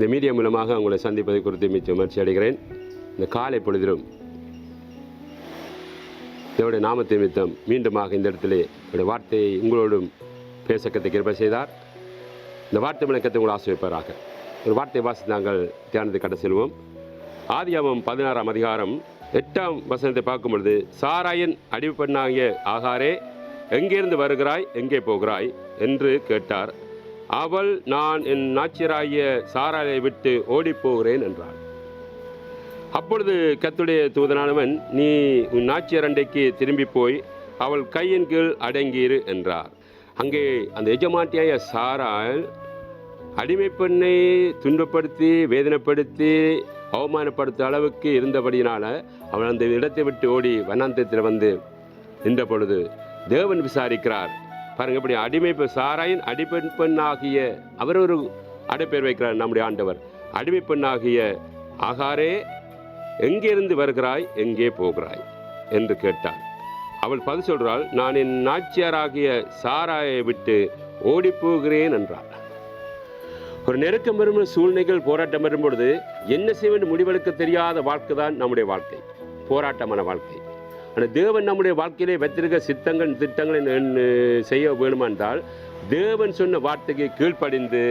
இந்த மீடியம் மூலமாக உங்களை சந்திப்பது குறித்து மிச்ச மகிழ்ச்சி அடைகிறேன். இந்த காலை பொழுதிலும் தேவடைய நாமத்தை நிமித்தம் மீண்டுமாக இந்த இடத்திலே என்னுடைய வார்த்தையை உங்களோடும் பேச கத்தை செய்தார். இந்த வார்த்தை விளக்கத்தை உங்களை ஆசிரியப்பாராக ஒரு வார்த்தை வாசி நாங்கள் தியானத்தை கடை செல்வோம். ஆதியாமம் பதினாறாம் அதிகாரம் எட்டாம் வசனத்தை பார்க்கும் பொழுது சாராயன் அடிப்பண்ணாகிய ஆகாரே எங்கிருந்து வருகிறாய் எங்கே போகிறாய்? என்று கேட்டார். அவள் நான் என் நாச்சியராகிய சாராயை விட்டு ஓடிப் போகிறேன் என்றாள். அப்பொழுது கத்துடைய தூதனானவன் நீ உன் நாச்சியர் அண்டைக்கு திரும்பி போய் அவள் கையின் கீழ் அடங்கியிரு என்றார். அங்கே அந்த எஜமாட்டியாய சாரால் அடிமை பெண்ணை துன்பப்படுத்தி வேதனைப்படுத்தி அவமானப்படுத்த அளவுக்கு இருந்தபடியினால் அவன் அந்த இடத்தை விட்டு ஓடி வனாந்தத்தில் வந்து நின்ற பொழுது தேவன் விசாரிக்கிறார். பாருங்க இப்படி அடிமை பெண் சாராயின் அடிமை பெண்ணாகிய அவர் ஒரு அடைப்பேர் வைக்கிறார் நம்முடைய ஆண்டவர். அடிமை பெண்ணாகிய ஆகாரே எங்கிருந்து வருகிறாய் எங்கே போகிறாய் என்று கேட்டார். அவள் பதில் சொல்கிறாள் நான் என் நாச்சியாராகிய சாராயை விட்டு ஓடிப்போகிறேன் என்றாள் ஒரு நெருக்கம் வரும் சூழ்நிலைகள் போராட்டம் வரும்பொழுது என்ன செய்வது முடிவெடுக்க தெரியாத வாழ்க்கை தான் நம்முடைய வாழ்க்கை. போராட்டமான வாழ்க்கை. ஆனால் தேவன் நம்முடைய வாழ்க்கையிலே வைத்திருக்க சித்தங்கள் திட்டங்களை செய்ய வேணுமென்றால் தேவன் சொன்ன வார்த்தைக்கு கீழ்ப்படிந்து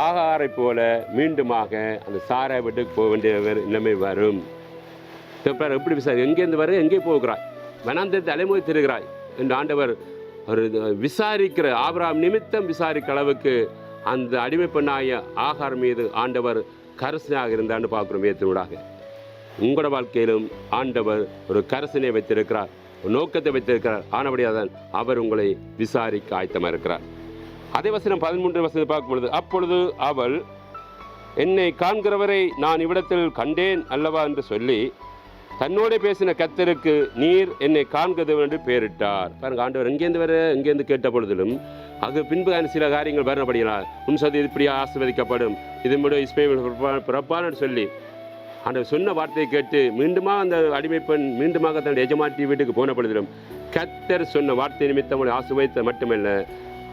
ஆகாரை போல மீண்டுமாக அந்த சாரை விட்டு போக வேண்டிய வர்- நிலைமை வரும். பாரு, எப்படி விசாரி எங்கேருந்து வர? எங்கே போகிறாய்? வனாந்தரத்தை அலைமுறை திருகிறாய் என்று ஆண்டவர் ஒரு விசாரிக்கிற ஆபராம் நிமித்தம் விசாரிக்கிற அளவுக்கு அந்த அடிமை பெண்ணாய ஆகார் மீது ஆண்டவர் கரசனாக இருந்தான்னு பார்க்குறோம் வேத்தினூடாக உங்களோட வாழ்க்கையிலும் ஆண்டவர் ஒரு கரசனை வைத்திருக்கிறார் ஒரு நோக்கத்தை வைத்திருக்கிறார். ஆனபடியாக தான் அவர் உங்களை விசாரிக்க ஆயத்தமாக இருக்கிறார் அதே வசனம் பதிமூன்று வசனம் பார்க்கும் பொழுது அப்பொழுது அவள் என்னை காண்கிறவரை நான் இவ்விடத்தில் கண்டேன் அல்லவா? என்று சொல்லி தன்னோட பேசின கத்தருக்கு நீர் என்னை காண்கிறது என்று பெயரிட்டார் பாருங்க ஆண்டவர் எங்கேருந்து வர எங்கேருந்து கேட்ட பொழுதிலும் அது பின்பு சில காரியங்கள் வரப்படினால் உன் சதி இப்படியா ஆசிர்வதிக்கப்படும்? இது முறை இஸ்மே பிறப்பான்னு சொல்லி அந்த சொன்ன வார்த்தையை கேட்டு மீண்டுமாக அந்த அடிமை பெண் மீண்டுமாக தன்னுடைய எஜமாட்டி வீட்டுக்கு போன பொழுதிலும் கத்தர் சொன்ன வார்த்தை நிமித்தம் அவளை ஆசிர்வதித்த மட்டுமல்ல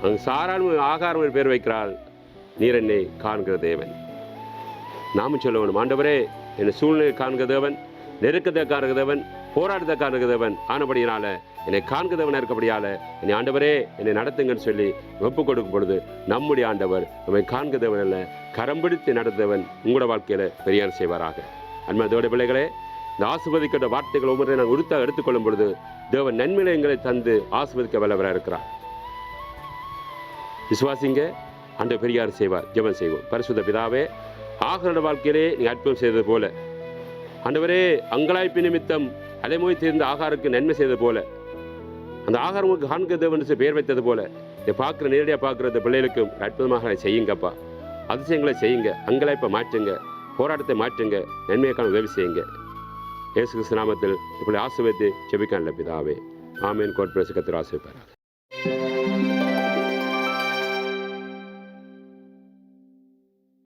அங்கு சாராளும் ஆகாரம் பேர் வைக்கிறாள். நீர் என்னை காண்கிற தேவன். நாமும் சொல்ல வேணும் ஆண்டவரே என்னை சூழ்நிலை காண்கிற தேவன் நெருக்கத்தை காண்கிற தேவன் போராடுத காணுகிறவன் தேவன் ஆனபடியினால என்னை காண்கிறவன் இருக்கப்படியால என்னை ஆண்டவரே என்னை நடத்துங்கன்னு சொல்லி ஒப்பு கொடுக்கும் பொழுது நம்முடைய ஆண்டவர் நம்மை காண்கிறவன் அல்ல கரம் பிடித்து நடத்துவன் உங்களோட வாழ்க்கையில பெரியார் செய்வாராக. அன்மதோட பிள்ளைகளே இந்த ஆசிர்வதிக்கின்ற வார்த்தைகள் ஒவ்வொரு நான் உறுத்தாக எடுத்துக்கொள்ளும் பொழுது தேவன் நன்மையில எங்களை தந்து ஆசிர்வதிக்க வல்லவராக இருக்கிறார். விசுவாசிங்க ஆண்டு பெரியார் செய்வார் ஜெபம் செய்வோம். பரிசுத்த பிதாவே ஆகரோட வாழ்க்கையிலே நீ அற்புதம் செய்தது போல. ஆண்டவரே அங்கலாய்ப்பு நிமித்தம் அலைமொழி தீர்ந்த ஆகாருக்கு நன்மை செய்தது போல. அந்த ஆகாரம் உங்களுக்கு ஹான்க தேவன் பெயர் வைத்தது போல. இதை பார்க்குற நேரடியாக பார்க்குற இந்த பிள்ளைகளுக்கும் அற்புதமாக செய்யுங்கப்பா. அதிசயங்களை செய்யுங்க. அங்கலாய்ப்பை மாற்றுங்க. போராட்டத்தை மாற்றுங்க. நன்மைக்கான உதவி செய்யுங்க. இயேசு கிறிஸ்து நாமத்தில் இப்படி ஆசிர்வதித்து செபிக்கான்ல பிதாவே. ஆமேன். கோட் கத்திர ஆசிர்வார்